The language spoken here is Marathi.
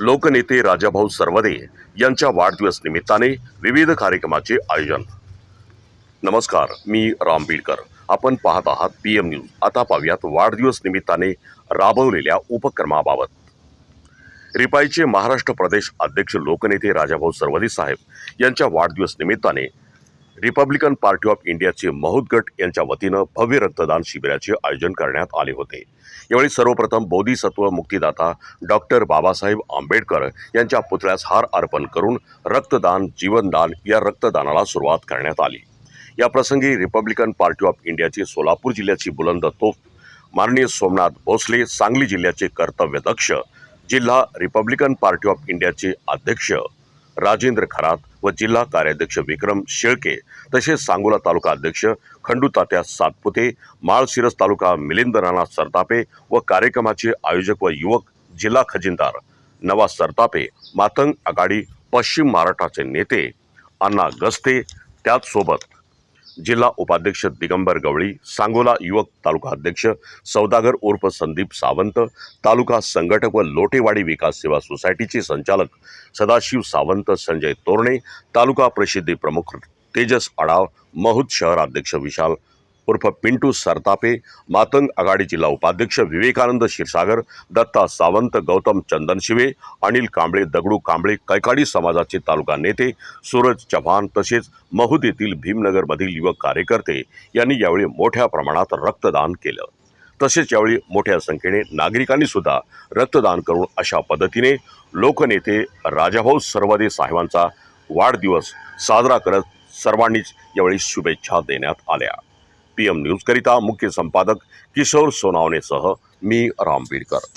लोकनेते राजाभाऊ सर्वदे यांच्या वाढदिवस निमित्ताने विविध कार्यक्रमाचे आयोजन. नमस्कार मी राम बीडकर आपण पाहत आहात पी एम न्यूज आता पाहूयात वाढदिवस निमित्ताने राबवलेल्या उपक्रमाबाबत. रिपाईचे महाराष्ट्र प्रदेश अध्यक्ष लोकनेते राजाभाऊ सर्वदे साहेब यांच्या वाढदिवस निमित्ताने रिपब्लिकन पार्टी ऑफ इंडियाचे महुद गट यांच्या वतीनं भव्य रक्तदान शिबिराचे आयोजन करण्यात आले होते. यावेळी सर्वप्रथम बोधिसत्व मुक्तीदाता डॉक्टर बाबासाहेब आंबेडकर यांच्या पुतळ्यास हार अर्पण करून रक्तदान जीवनदान या रक्तदानाला सुरुवात करण्यात आली. या प्रसंगी रिपब्लिकन पार्टी ऑफ इंडियाचे सोलापूर जिल्ह्याची बुलंद तोफ माननीय सोमनाथ भोसले सांगली जिल्ह्याचे कर्तव्यदक्ष जिल्हा रिपब्लिकन पार्टी ऑफ इंडियाचे अध्यक्ष राजेंद्र खरात व जिल्हा कार्याध्यक्ष विक्रम शेळके तसेच सांगोला तालुका अध्यक्ष खंडू तात्या सातपुते माळशिरस तालुका मिलिंद राणा सरतापे व कार्यक्रमाचे आयोजक व युवक जिल्हा खजिनदार नवा सरतापे मातंग आघाडी पश्चिम महाराष्ट्राचे नेते अण्णा गस्ते त्याचसोबत जिल्हा उपाध्यक्ष दिगंबर गवळी सांगोला युवक तालुका अध्यक्ष सौदागर उर्फ संदीप सावंत तालुका संघटक व लोटेवाडी विकास सेवा सोसायटीचे संचालक सदाशिव सावंत संजय तोरणे तालुका प्रसिद्धी प्रमुख तेजस आडाव महूद शहर अध्यक्ष विशाल उर्फ पिंटू सरतापे मातंग आघाडी जिल्हा उपाध्यक्ष विवेकानंद क्षीरसागर दत्ता सावंत गौतम चंदनशिवे अनिल कांबळे दगडू कांबळे कैकाडी समाजाचे तालुका नेते सूरज चव्हाण तसेच महूद येथील भीमनगरमधील युवक कार्यकर्ते यांनी यावेळी मोठ्या प्रमाणात रक्तदान केलं. तसेच यावेळी मोठ्या संख्येने नागरिकांनी सुद्धा रक्तदान करून अशा पद्धतीने लोकनेते राजाभाऊ सर्वदे साहेबांचा वाढदिवस साजरा करत सर्वांनीच यावेळी शुभेच्छा देण्यात आल्या. पी एम न्यूजकरिता मुख्य संपादक किशोर सोनावणेसह मी राम बीडकर